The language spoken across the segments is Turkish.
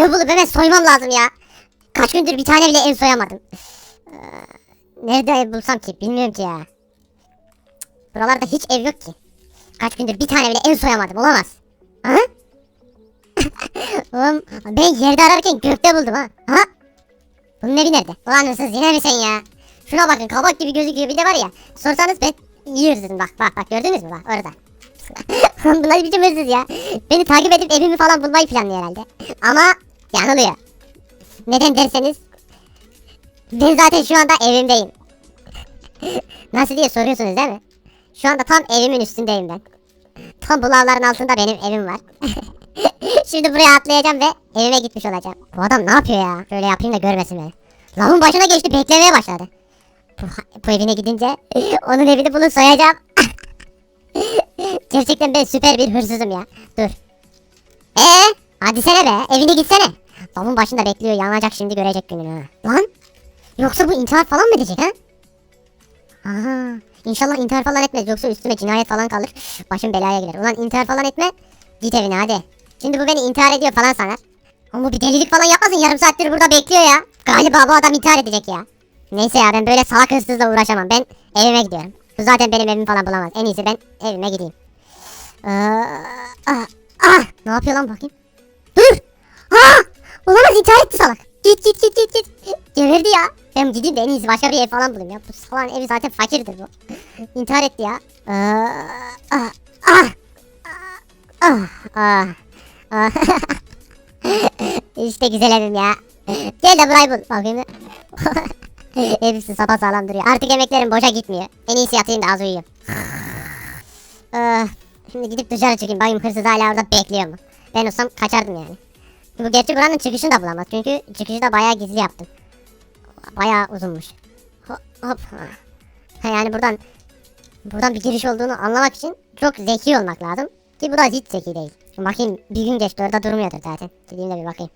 evi bulup hemen soymam lazım ya. Kaç gündür bir tane bile ev soyamadım. Ee, nerede ev bulsam ki bilmiyorum ki ya. Buralarda hiç ev yok ki. Kaç gündür bir tane bile ev soyamadım olamaz. Ha? Oğlum ben yerde ararken gökte buldum ha. Ha? Bunun evi nerede? Ulan hırsız yine mi sen ya? Şuna bakın kabak gibi gözüküyor bir de var ya. Sorsanız ben iyi hırsızım bak bak bak gördünüz mü bak orada. Bunlar biçim hırsız ya. Beni takip edip evimi falan bulmayı planlıyor herhalde. Ama yanılıyor. Neden derseniz ben zaten şu anda evimdeyim. Nasıl diye soruyorsunuz değil mi? Şu anda tam evimin üstündeyim ben. Tam bu lavların altında benim evim var. Şimdi buraya atlayacağım ve evime gitmiş olacağım. Bu adam ne yapıyor ya? Şöyle yapayım da görmesin beni. Lavın başına geçti beklemeye başladı. Bu, bu evine gidince onun evini bulup soyacağım. Gerçekten ben süper bir hırsızım ya. Dur. Ee, hadi sene be evine gitsene. Lavın başında bekliyor yanacak şimdi görecek gününü. Lan yoksa bu intihar falan mı edecek ha? Aha. İnşallah intihar falan etmez yoksa üstüme cinayet falan kalır. Başım belaya girer. Ulan intihar falan etme. Git evine hadi. Şimdi bu beni intihar ediyor falan sanar. Ama bir delilik falan yapmasın yarım saattir burada bekliyor ya. Galiba bu adam intihar edecek ya. Neyse ya ben böyle salak hırsızla uğraşamam. Ben evime gidiyorum. Bu zaten benim evimi falan bulamaz. En iyisi ben evime gideyim. Ee, ah, ah, ne yapıyor lan bakayım? Dur! Ah! Olamaz intihar etti salak. Git git git git git. Geberdi ya. Ben gideyim de en başka bir ev falan bulayım ya. Bu salağın evi zaten fakirdir bu. İntihar etti ya. Ee, ah, ah, ah, ah, işte güzel evim ya. Gel de burayı bul. Bakayım. Hepsi sapa sağlam duruyor. Artık emeklerim boşa gitmiyor. En iyisi yatayım da az uyuyayım. Şimdi gidip dışarı çıkayım. Bakayım hırsız hala orada bekliyor mu? Ben olsam kaçardım yani. Bu gerçi buranın çıkışını da bulamaz. Çünkü çıkışı da bayağı gizli yaptım. Bayağı uzunmuş. Hop. hop. Ha, yani buradan buradan bir giriş olduğunu anlamak için çok zeki olmak lazım. Ki bu da hiç zeki değil. Bakayım bir gün geçti orada durmuyordur zaten. Gideyim de bir bakayım.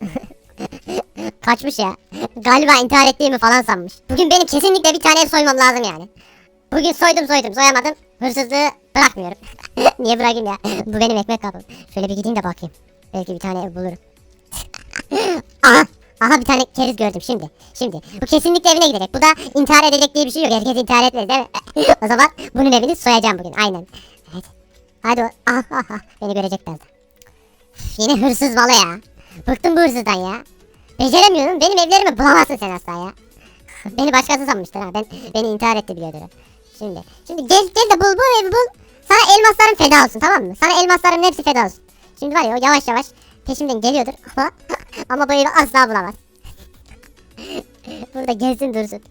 Kaçmış ya. Galiba intihar ettiğimi falan sanmış. Bugün benim kesinlikle bir tane soymam lazım yani. Bugün soydum soydum soyamadım. Hırsızlığı bırakmıyorum. Niye bırakayım ya? Bu benim ekmek kapım. Şöyle bir gideyim de bakayım. Belki bir tane ev bulurum. Aha. Aha bir tane keriz gördüm şimdi. Şimdi. Bu kesinlikle evine gidecek. Bu da intihar edecek diye bir şey yok. Herkes intihar etmedi değil mi? o zaman bunun evini soyacağım bugün. Aynen. Evet. Hadi o. Aha, aha. Beni görecekler. Yine hırsız balı ya. Bıktım bu hırsızdan ya. Beceremiyorum. Benim evlerimi bulamazsın sen asla ya. Beni başkası sanmıştır ha. Ben beni intihar etti biliyordur. Şimdi. Şimdi gel gel de bul bu evi bul. Sana elmaslarım feda olsun tamam mı? Sana elmaslarımın hepsi feda olsun. Şimdi var ya o yavaş yavaş peşimden geliyordur ama ama evi asla bulamaz. burada gelsin dursun.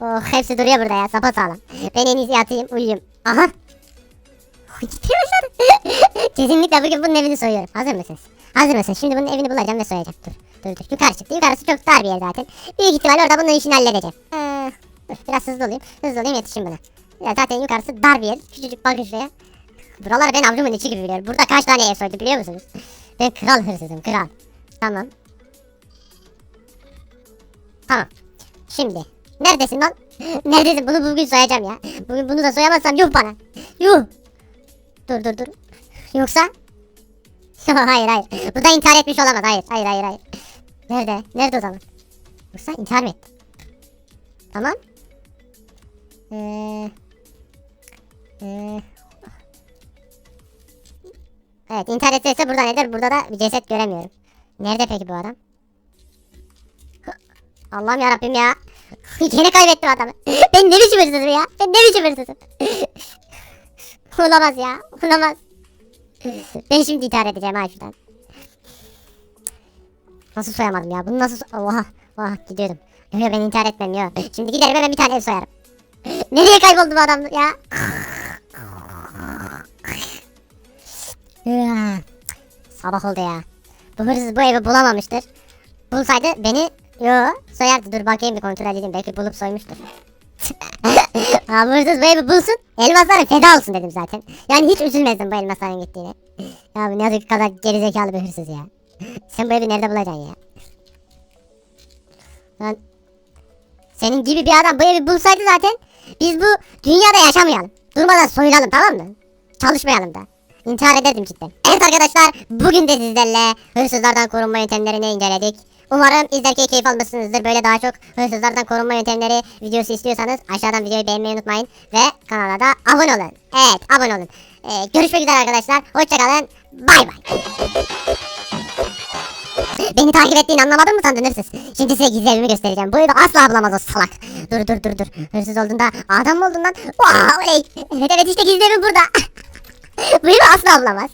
Oh hepsi duruyor burada ya sapasağlam. Ben en iyisi yatayım uyuyayım. Aha. Başladı. Kesinlikle bugün bunun evini soyuyorum. Hazır mısınız? Hazır mısın? Şimdi bunun evini bulacağım ve soyacağım. Dur. Dur dur. Yukarı çıktı. Yukarısı çok dar bir yer zaten. Büyük ihtimal orada bunun işini halledeceğim. Ee, dur biraz hızlı olayım. Hızlı olayım yetişeyim buna. Ya zaten yukarısı dar bir yer. Küçücük bakın şuraya. Buralar ben avucumun içi gibi biliyorum. Burada kaç tane ev soydu biliyor musunuz? Ben kral hırsızım kral. Tamam. Tamam. Şimdi. Neredesin lan? Neredesin? Bunu bugün soyacağım ya. Bugün bunu da soyamazsam yuh bana. Yuh. Dur dur dur. Yoksa? hayır hayır. Bu da intihar etmiş olamaz. Hayır hayır hayır hayır. Nerede? Nerede o zaman? Yoksa intihar mı etti? Tamam. Ee, ee, evet intihar etse burada nedir? Burada da bir ceset göremiyorum. Nerede peki bu adam? Allah'ım yarabbim ya. Yine kaybettim adamı. Ben ne biçim hırsızım ya? Ben ne biçim hırsızım? Olamaz ya. Olamaz. Ben şimdi intihar edeceğim ha. Nasıl soyamadım ya? Bunu nasıl... Oha. Oha gidiyordum. Yok ben intihar etmem yok. Şimdi giderim hemen bir tane ev soyarım. Nereye kayboldu bu adam ya? Sabah oldu ya. Bu hırsız bu evi bulamamıştır. Bulsaydı beni yo soyardı. Dur bakayım bir kontrol edeyim. Belki bulup soymuştur. ha bu hırsız bu evi bulsun. Elmasları feda olsun dedim zaten. Yani hiç üzülmezdim bu elmasların gittiğine. Ya bu ne yazık kadar gerizekalı bir hırsız ya. Sen bu evi nerede bulacaksın ya? Lan senin gibi bir adam bu evi bulsaydı zaten biz bu dünyada yaşamayalım. Durmadan soyulalım tamam mı? Çalışmayalım da. İntihar ederdim cidden. Evet arkadaşlar bugün de sizlerle hırsızlardan korunma yöntemlerini inceledik. Umarım izlerken keyif almışsınızdır. Böyle daha çok hırsızlardan korunma yöntemleri videosu istiyorsanız aşağıdan videoyu beğenmeyi unutmayın. Ve kanala da abone olun. Evet abone olun. Ee, görüşmek üzere arkadaşlar. Hoşçakalın. Bay bay. Beni takip ettiğini anlamadın mı sandın hırsız? Şimdi size gizli evimi göstereceğim. Bu evi asla bulamaz o salak. Dur dur dur dur. Hırsız olduğunda adam mı oldun lan? Wow. Evet evet işte gizli evim burada. Bu evi asla bulamaz.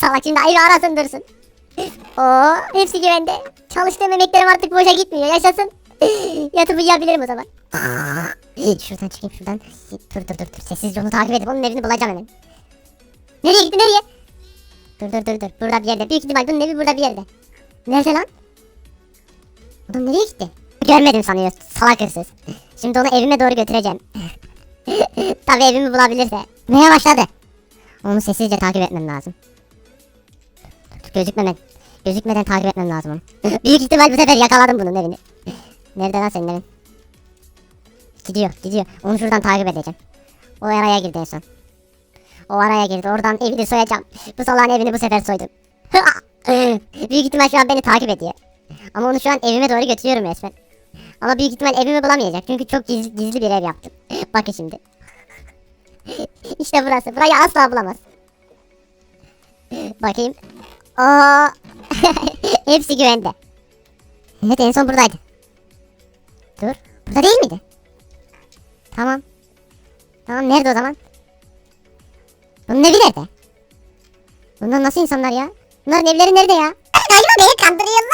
Salak şimdi evi arasın dursun. Oo, hepsi güvende. Çalıştığım emeklerim artık boşa gitmiyor. Yaşasın. Yatıp uyuyabilirim o zaman. şuradan çıkayım şuradan. Dur dur dur dur. Sessizce onu takip edip onun evini bulacağım hemen. Nereye gitti nereye? Dur dur dur dur. Burada bir yerde. Büyük ihtimal bunun evi burada bir yerde. Nerede lan? Adam nereye gitti? Görmedim sanıyor salak hırsız. Şimdi onu evime doğru götüreceğim. Tabii evimi bulabilirse. Neye başladı? Onu sessizce takip etmem lazım. Gözükmeden, gözükmeden takip etmem lazım onu. Büyük ihtimal bu sefer yakaladım bunun evini. Nerede lan senin evin? Gidiyor, gidiyor. Onu şuradan takip edeceğim. O araya girdi en son. O araya girdi. Oradan evini soyacağım. Bu salağın evini bu sefer soydum. büyük ihtimal şu an beni takip ediyor. Ama onu şu an evime doğru götürüyorum resmen. Ama büyük ihtimal evimi bulamayacak. Çünkü çok gizli, gizli bir ev yaptım. Bakın şimdi. işte burası. Burayı asla bulamaz. Bakayım. Oo. Hepsi güvende. Evet en son buradaydı. Dur. Burada değil miydi? Tamam. Tamam nerede o zaman? Bunun evi nerede? Bunlar nasıl insanlar ya? Bunların evleri nerede ya? Galiba beni kandırıyorlar.